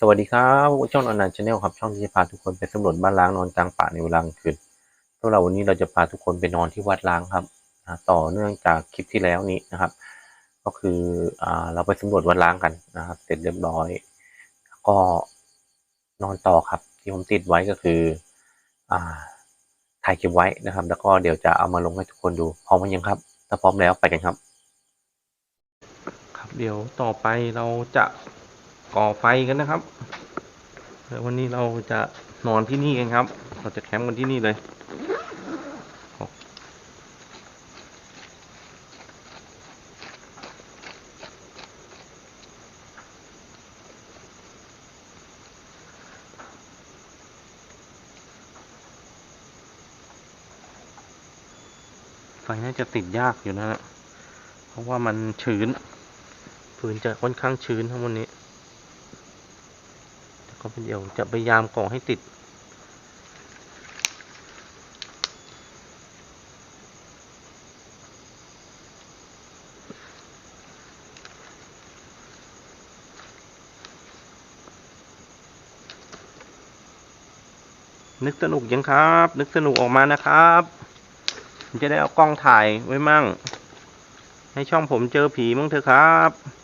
สวัสดีครับช่องอนันต์ชาแนลครับช่องที่จะพาทุกคนไปสำรวจบ้านล้างนอนกลางป่าในเวลากลางคืนสำหรับวันนี้เราจะพาทุกคนไปนอนที่วัดล้างครับต่อเนื่องจากคลิปที่แล้วนี้นะครับ ก็คืออเราไปสำรวจวัดล้างกันนะครับ เสร็จเรียบร้อย ก็นอนต่อครับ ที่ผมติดไว้ก็คืออ่าถ่ายเก็บไว้นะครับ แล้วก็เดี๋ยวจะเอามาลงให้ทุกคนดูพร้อมยังครับ ถ้าพร้อมแล้วไปกันครับ ครับเดี๋ยวต่อไปเราจะ ก่อไฟกันนะครับแล้ววันนี้เราจะนอนที่นี่กันครับ เราจะแคมป์กันที่นี่เลยไฟน่าจะติดยากอยู่นะฮะ เพราะว่ามันชื้นฟืนจะค่อนข้างชื้นทั้งวันนี้ ก็เดี๋ยวจะพยายามก่อให้ติด นึกสนุกยังครับ นึกสนุกออกมานะครับผมจะได้เอากล้องถ่ายไว้มั่ง ให้ช่องผมเจอผีมั้งเถอะครับ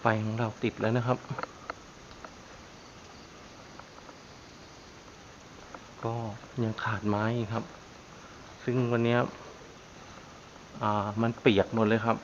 ไฟของเราติดแล้วนะครับ ก็ยังขาดไม้ครับ ซึ่งวันนี้อ่ามันเปียกหมดเลยครับ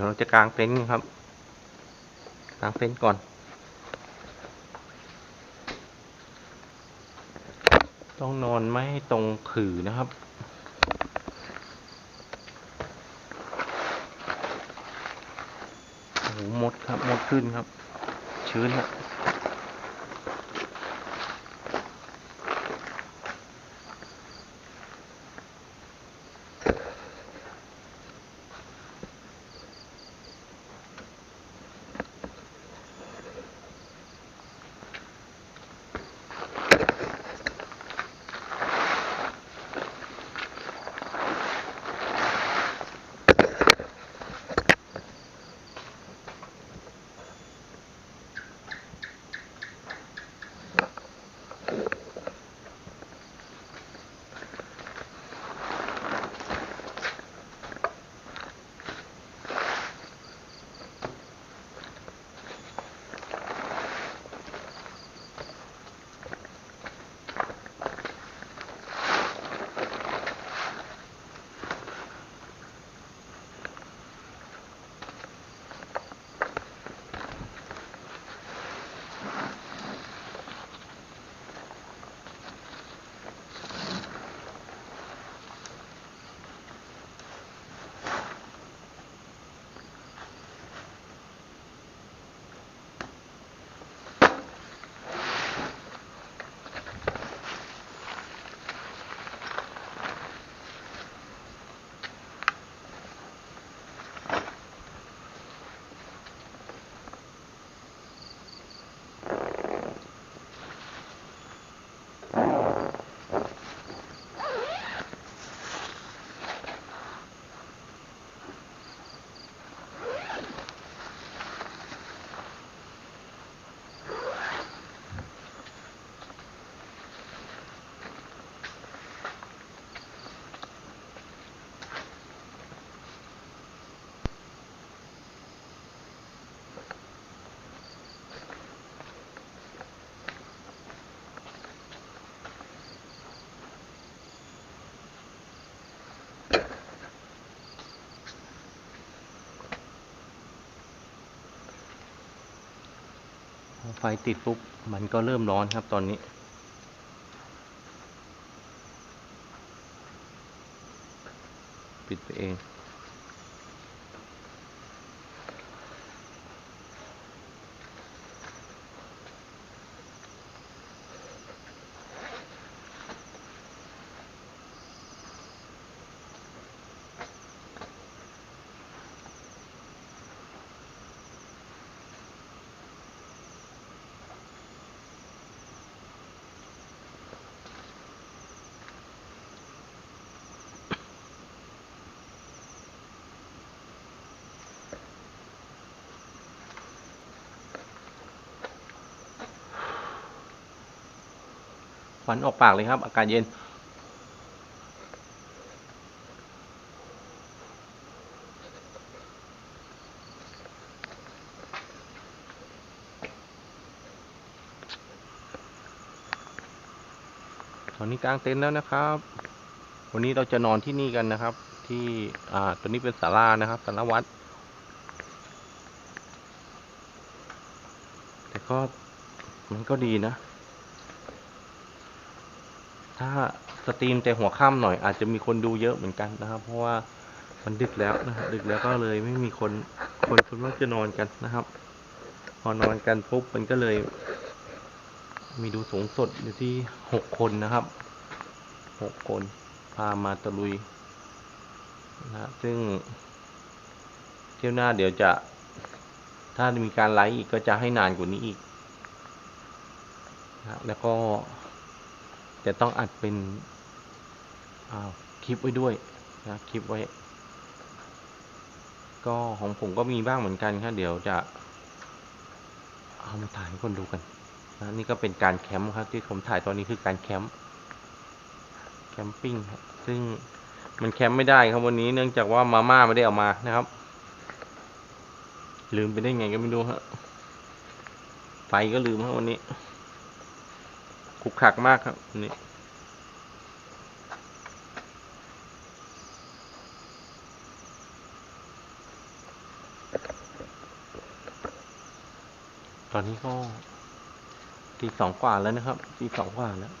ดี๋ยวเราจะกางเต็นท์ครับ กางเต็นท์ก่อน ต้องนอนไม่ให้ตรงขื่อนะครับโอ้โหมดครับ หมดขึ้นครับ ชื้นครับ ไฟติดปุ๊บมันก็เริ่มร้อนครับตอนนี้ ปิดไปเอง วันออกปากเลยครับ อากาศเย็น ตอนนี้กลางเต็นท์แล้วนะครับ วันนี้เราจะนอนที่นี่กันนะครับ ที่อ่าตัวนี้เป็นศาลานะครับศาลาวัดแต่ก็มันก็ดีนะ ถ้าสตรีมแต่หัวค่ำหน่อยอาจจะมีคนดูเยอะเหมือนกันนะครับ เพราะว่ามันดึกแล้วนะครับดึกแล้วก็เลยไม่มีคนคนคนมาจะนอนกันนะครับ พอนอนกันปุ๊บมันก็เลย มีดูสูงสุดอยู่ที่หกคนนะครับหกคนพามาตะลุยนะซึ่งเที่ยวหน้าเดี๋ยวจะ ถ้ามีการไลฟ์อีกก็จะให้นานกว่านี้อีกนะแล้วก็ จะต้องอัดเป็นคลิปไว้ด้วยนะคลิปไว้ ก็ของผมก็มีบ้างเหมือนกันครับเดี๋ยวจะเอามาถ่ายให้คนดูกันนะนี่ก็เป็นการแคมป์ครับที่ผมถ่ายตอนนี้คือการแคมป์แคมปิ้งครับซึ่งมันแคมป์ไม่ได้ครับวันนี้เนื่องจากว่ามาม่าไม่ได้เอามานะครับ ลืมไปได้ไงก็ไม่รู้ฮะไฟก็ลืมครับวันนี้ ขุกขักมากครับอันนี่ตอนนี้ก็ตีสองกว่าแล้วนะครับตีสองกว่าแล้ว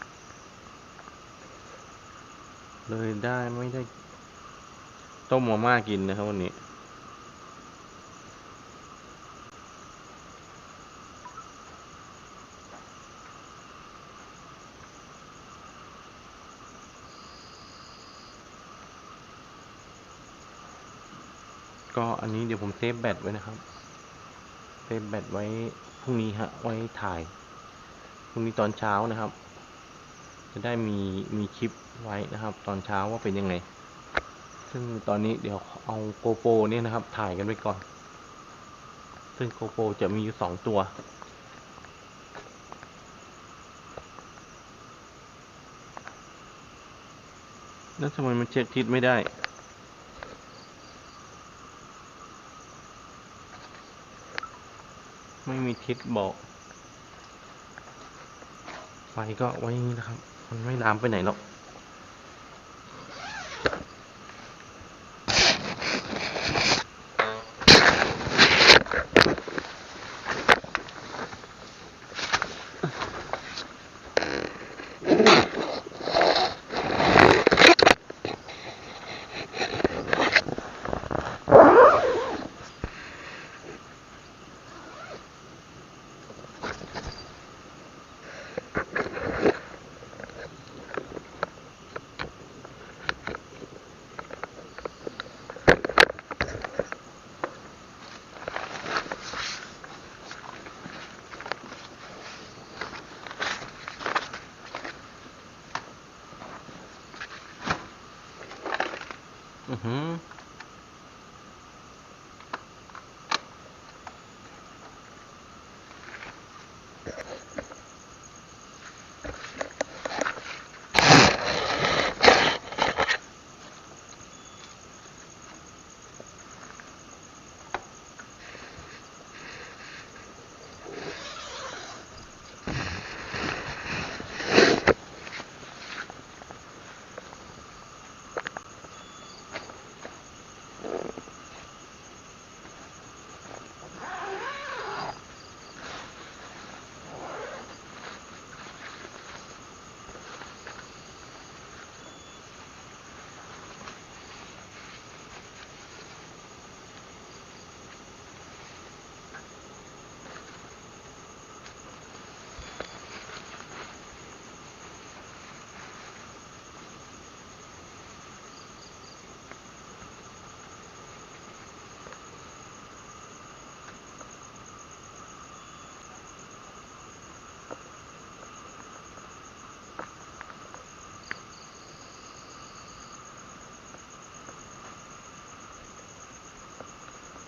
เลยได้ไม่ได้ ต้มมาม่ากินนะครับวันนี้ ก็อันนี้เดี๋ยวผมเซฟแบตไว้นะครับ เซฟแบตไว้พรุ่งนี้ฮะ ไว้ถ่าย พรุ่งนี้ตอนเช้านะครับ จะได้มีมีคลิปไว้นะครับ ตอนเช้าว่าเป็นยังไง ซึ่งตอนนี้เดี๋ยวเอาโกโปรเนี่ยนะครับ ถ่ายกันไว้ก่อน ซึ่งโกโปรจะมีอยู่สองตัวแล้วทำไมมันเช็คทิศไม่ได้ ไม่มีทิศบอกไฟก็ไว้อย่างนี้นะครับ มันไม่ลามไปไหนหรอก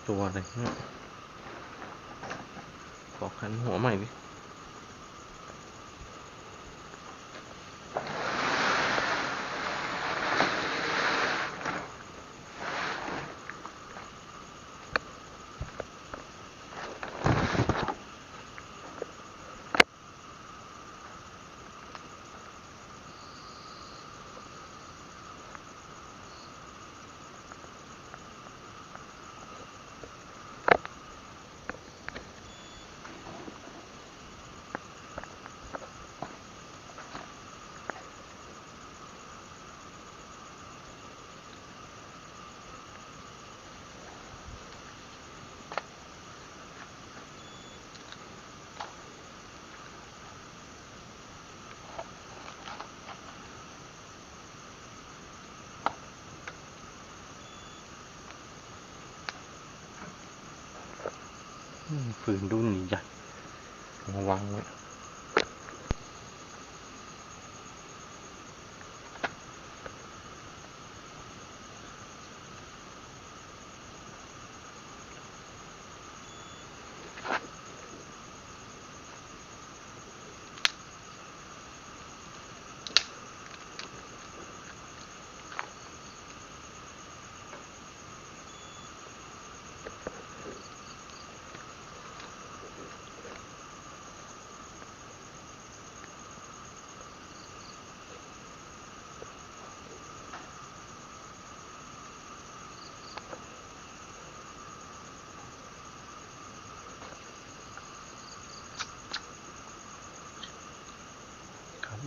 ตัวเลยเนี่ยขอคันหัวใหม่ดิ ปืนรุ่นใหญ่มาวางไว้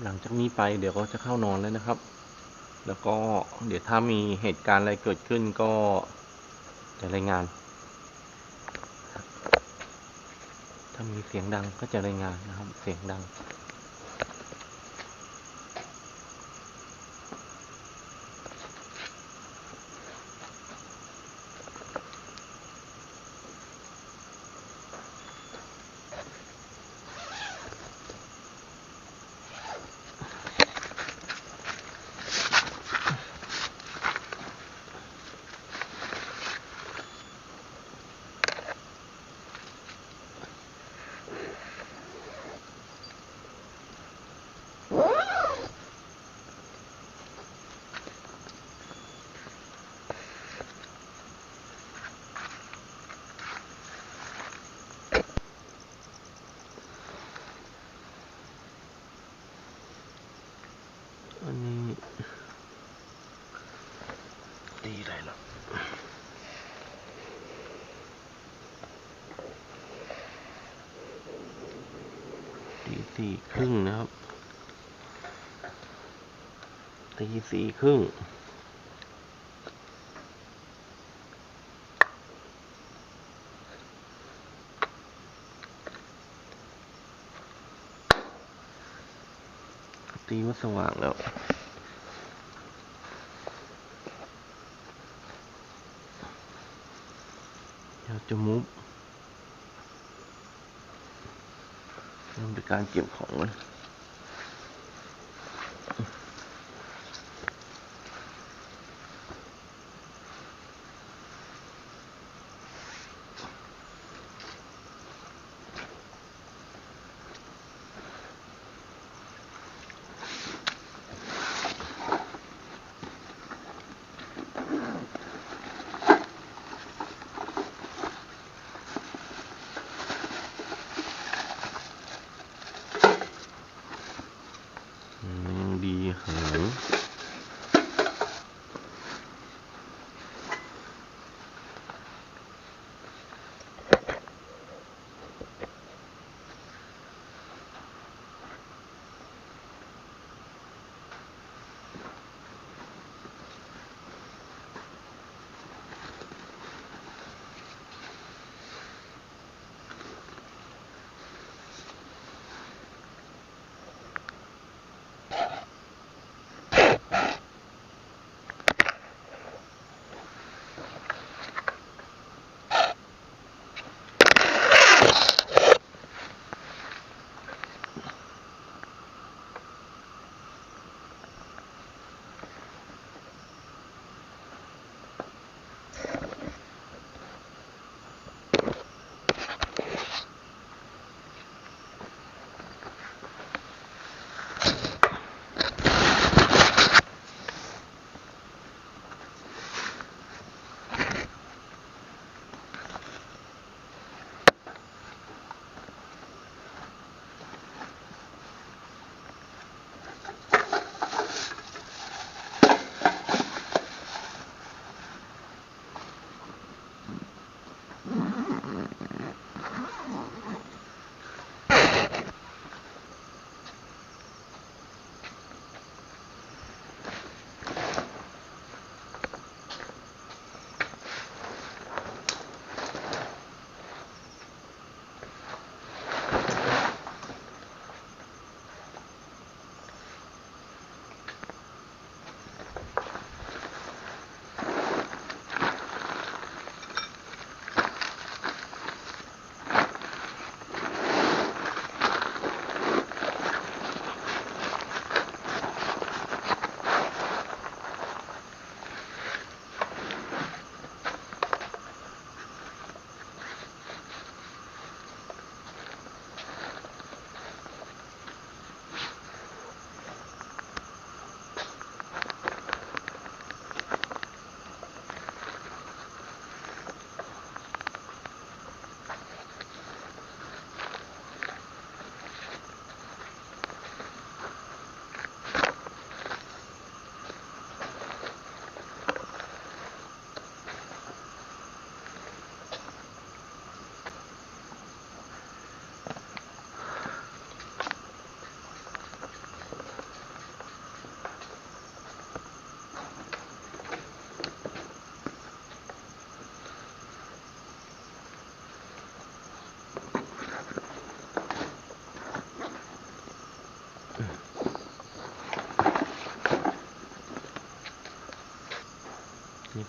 หลังจากนี้ไปเดี๋ยวก็จะเข้านอนแล้วนะครับ แล้วก็เดี๋ยวถ้ามีเหตุการณ์อะไรเกิดขึ้นก็จะรายงาน ถ้ามีเสียงดังก็จะรายงานนะครับ เสียงดัง สี่ครึ่งนะครับตีสี่ครึ่งตีว่าสว่างแล้วอยากจะมุฟเริ่มจา กการเก็บของมันนี่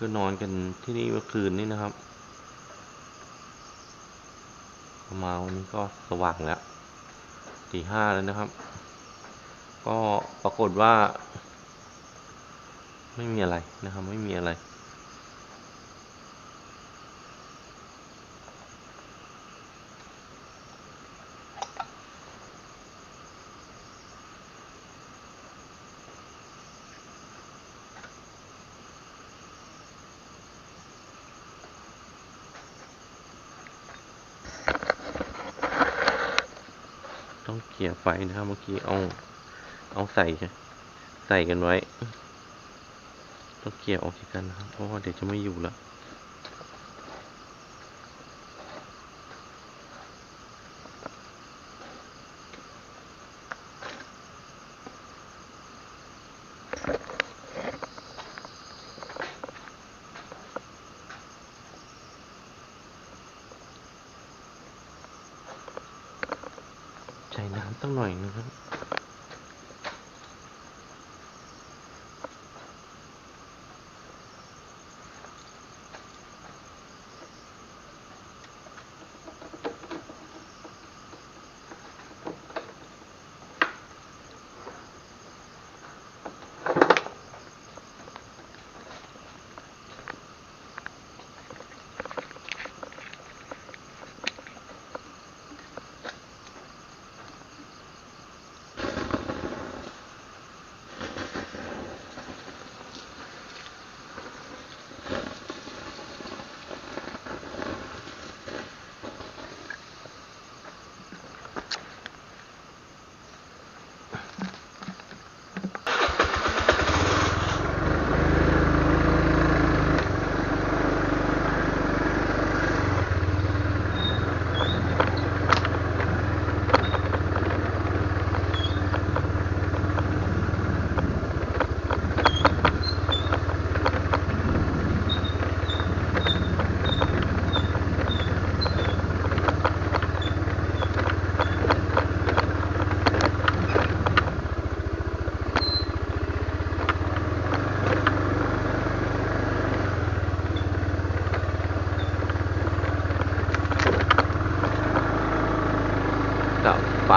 ก็นอนกันที่นี่เมื่อคืนนี้นะครับ มาวันนี้ก็สว่างแล้วตีห้าแล้วนะครับ ก็ปรากฏว่า ไม่มีอะไรนะครับ ไม่มีอะไร ต้องเกลี่ยไฟนะครับเมื่อกี้เอา เอาใส่ใส่กันไว้ ต้องเกลี่ยออกจากกันนะครับ เพราะว่าเดี๋ยวจะไม่อยู่แล้ว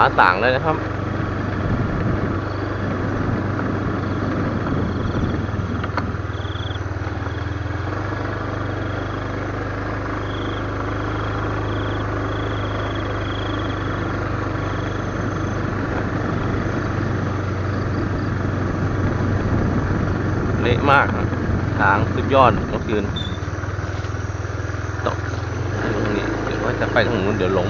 าต่างเลยนะครับ เละมากทางสุดยอดเมื่อคืนตกตรงนี้เดี๋ยวว่าจะไปทางนู้นเดี๋ยวล้ม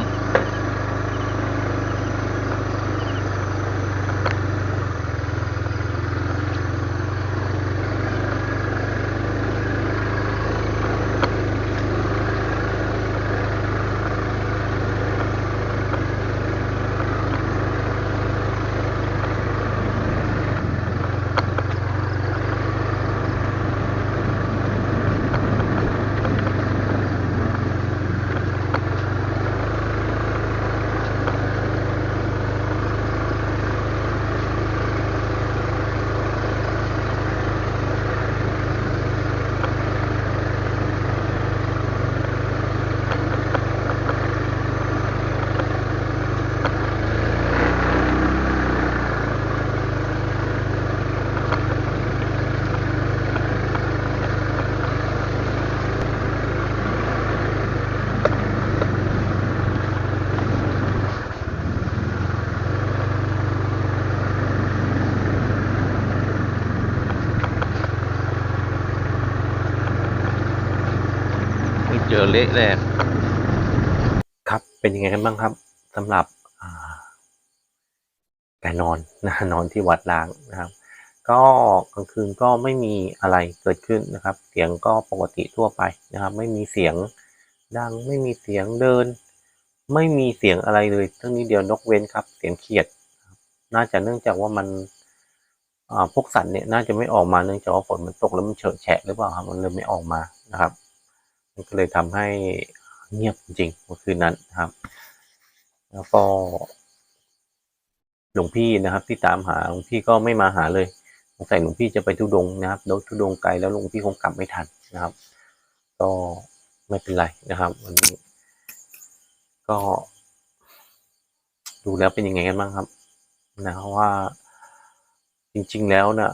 ไม่เจอเละเลยครับเป็นยังไงกันบ้างครับสำหรับการนอนนะนอนที่วัดล้างนะครับ ก็กลางคืนก็ไม่มีอะไรเกิดขึ้นนะครับ เสียงก็ปกติทั่วไปนะครับ ไม่มีเสียงดังไม่มีเสียงเดิน ไม่มีเสียงอะไรเลยทั้งนี้เดียวนกเว้นครับ เสียงเขียด น่าจะเนื่องจากว่ามันพวกสัตว์เนี่ยน่าจะไม่ออกมาเนื่องจากว่าฝนมันตกแล้วมันเฉอะแฉะหรือเปล่าครับมันเลยไม่ออกมานะครับ มันก็เลยทำให้เงียบจริงเมื่อคืนนั้นครับ แล้วก็หลวงพี่นะครับ ที่ตามหาหลวงพี่ก็ไม่มาหาเลยสงสัยหลวงพี่จะไปทุดงนะครับแล้วทุดงไกลแล้วหลวงพี่คงกลับไม่ทันนะครับ ก็ไม่เป็นไรนะครับ วันนี้ ก็ ดูแล้วเป็นยังไงกันบ้างครับ นะว่าจริง ๆ แล้วนะ่ะ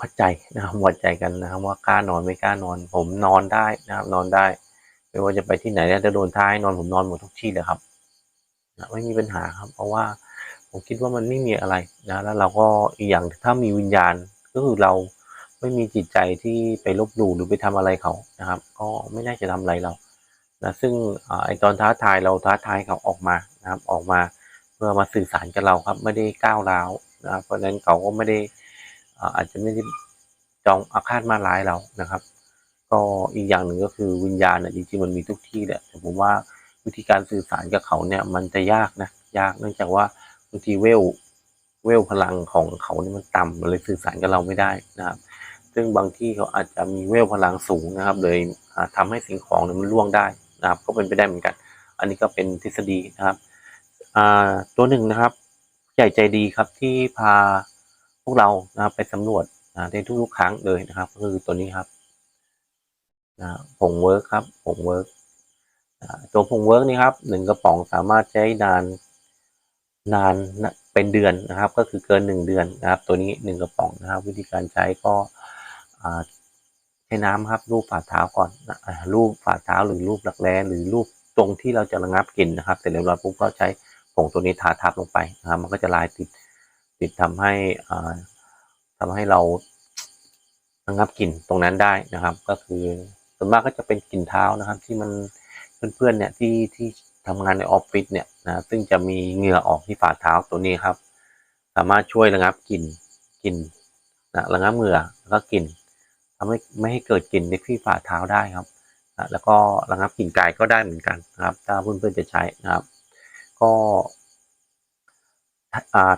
วัดใจนะครับวัดใจกันนะครับ ว่ากล้านอนไม่กล้านอน ผมนอนได้นะครับ นอนได้ ไม่ว่าจะไปที่ไหนแล้วจะโดนท้ายนอนผมนอนหมดทุกที่เลยครับนะไม่มีปัญหาครับ เพราะว่าผมคิดว่ามันไม่มีอะไรนะแล้วเราก็อีกอย่างถ้ามีวิญญาณก็คือเราไม่มีจิตใจที่ไปลบหลู่หรือไปทำอะไรเขานะครับ ก็ไม่น่าจะทำอะไรเรานะซึ่งไอตอนท้าทายเราท้าทายเขาออกมานะครับ ออกมาเพื่อมาสื่อสารกับเราครับ ไม่ได้ก้าวร้าวนะครับเพราะฉะนั้นเขาก็ไม่ได้ อาจจะไม่ได้จองอาฆาตมาร้ายเรานะครับ ก็อีกอย่างหนึ่งก็คือวิญญาณเนี่ยจริงๆมันมีทุกที่แหละแต่ผมว่าวิธีการสื่อสารกับเขาเนี่ย มันจะยากนะยากเนื่องจากว่าบางทีเวลเวลพลังของเขานี่มันต่ำมันเลยสื่อสารกับเราไม่ได้นะครับ ซึ่งบางที่เขาอาจจะมีเวลพลังสูงนะครับ เลยอ่าทำให้สิ่งของเนี่ยมันล่วงได้นะครับ ก็เป็นไปได้เหมือนกัน อันนี้ก็เป็นทฤษฎีนะครับอ่าตัวหนึ่งนะครับ ใหญ่ใจดีครับที่พา พวกเรานะครับไปสำรวจนะในทุกๆครั้งเลยนะครับก็คือตัวนี้ครับนะผงเวิร์กครับผงเวิร์กตัวผงเวิร์กนี่ครับหนึ่งกระป๋องสามารถใช้นานนานนะเป็นเดือนนะครับ ก็คือเกินหนึ่งเดือนนะครับ ตัวนี้หนึ่งกระป๋องนะครับ วิธีการใช้ก็ใช้น้ำครับรูปฝ่าเท้าก่อนนะรูปฝ่าเท้าหรือรูปหลักแร้หรือรูปตรงที่เราจะระงับกลิ่นนะครับ เสร็จเรียบร้อยปุ๊บก็ใช้ผงตัวนี้ทาทับลงไปนะครับมันก็จะลายติด ติดทำให้อ่าทำให้เราระงับกลิ่นตรงนั้นได้นะครับ ก็คือส่วนมากก็จะเป็นกลิ่นเท้านะครับ ที่มันเพื่อนๆเนี่ยที่ที่ทำงานในออฟฟิศเนี่ยนะซึ่งจะมีเหงื่อออกที่ฝ่าเท้าตัวนี้ครับ สามารถช่วยระงับกลิ่นกลิ่นนะระงับเหงื่อแล้วก็กลิ่นทำให้ไม่ให้เกิดกลิ่นในที่ฝ่าเท้าได้ครับนะแล้วก็ระงับกลิ่นกายก็ได้เหมือนกันนะครับ ถ้าเพื่อนๆจะใช้นะครับ ก็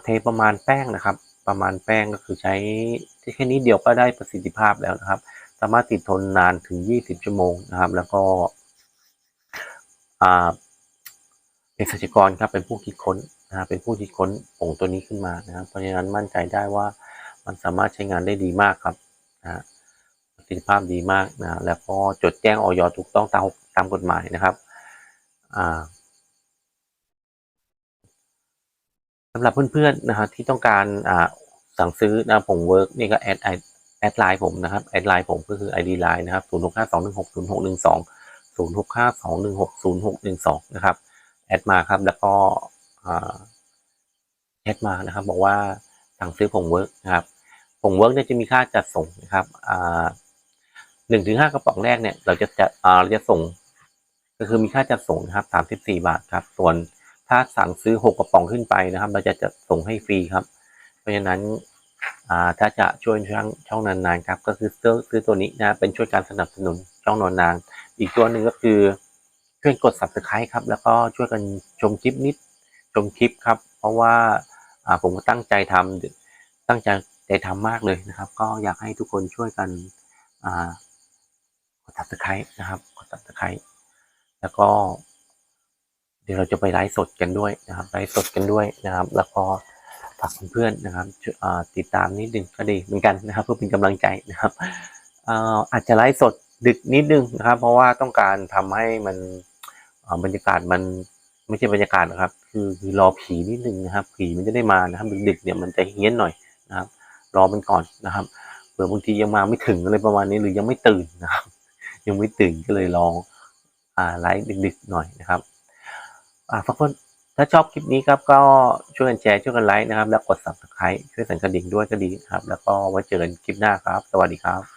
เทประมาณแป้งนะครับ ประมาณแป้งก็คือใช้แค่นี้เดียวก็ได้ประสิทธิภาพแล้วนะครับ สามารถติดทนนานถึง 20 ชั่วโมงนะครับ แล้วก็อ่าเภสัชกรครับเป็นผู้คิดค้นนะครับเป็นผู้คิดค้นผงตัวนี้ขึ้นมานะครับ เพราะฉะนั้นมั่นใจได้ว่ามันสามารถใช้งานได้ดีมากครับนะฮะประสิทธิภาพดีมากนะแล้วก็จดแจ้งออยถูกต้องตามตามกฎหมายนะครับอ่า สำหรับเพื่อนๆนะครับที่ต้องการอ่าสั่งซื้อนะผงเวิร์กนี่ก็แอดไอแอดไลน์ผมนะครับแอดไลน์ผมก็คือ ID ไลน์นะครับ0 6 5 2 1 6 0 6 1 2 0 6 5 2 1 6 0 6 1 2นะครับแอดมาครับแล้วก็แอดมานะครับ บอกว่าสั่งซื้อผงเวิร์กนะครับผงเวิร์กเนี่ยจะมีค่าจัดส่งนะครับหนึ่งถึงห้ากระป๋องแรกเนี่ยเราจะจัดเราจะส่ง ก็คือมีค่าจัดส่งนะครับสามสิบสี่บาทครับ ส่วน ถ้าสั่งซื้อหกกระป๋องขึ้นไปนะครับ เราจะจัดส่งให้ฟรีครับ เพราะฉะนั้นถ้าจะช่วยช่องช่องนานๆครับ ก็คือซื้อซื้อตัวนี้นะเป็นช่วยการสนับสนุนช่องนอนนาน อีกตัวหนึ่งก็คือช่วยกด subscribe ครับ แล้วก็ช่วยกันชมคลิปนิดชมคลิปครับ เพราะว่าผมก็ตั้งใจทำตั้งใจใจทำมากเลยนะครับ ก็อยากให้ทุกคนช่วยกันกด subscribe นะครับกด subscribe แล้วก็ เดี๋ยวเราจะไปไลฟ์สดกันด้วยนะครับไลฟ์สดกันด้วยนะครับ แล้วก็ฝากเพื่อนๆนะครับติดตามนิดนึงก็ดีเหมือนกันนะครับ เพื่อเป็นกำลังใจนะครับอาอาจจะไลฟ์สดดึกนิดนึงนะครับ เพราะว่าต้องการทำให้มันบรรยากาศมันไม่ใช่บรรยากาศนะครับ คือคือรอผีนิดนึงนะครับ ผีมันจะได้มานะครับดึกๆเนี่ยมันจะเฮี้ยนหน่อยนะครับ รอมันก่อนนะครับเผื่อบางทียังมาไม่ถึงอะไรประมาณนี้หรือยังไม่ตื่นนะครับ ยังไม่ตื่นก็เลยลองอ่าไลฟ์ดึกๆหน่อยนะครับ อ่าฝากคนถ้าชอบคลิปนี้ครับก็ช่วยกันแชร์ช่วยกันไลค์นะครับ แล้วกด subscribe ช่วยสั่นกระดิ่งด้วยก็ดีครับ แล้วก็ไว้เจอกันคลิปหน้าครับ สวัสดีครับ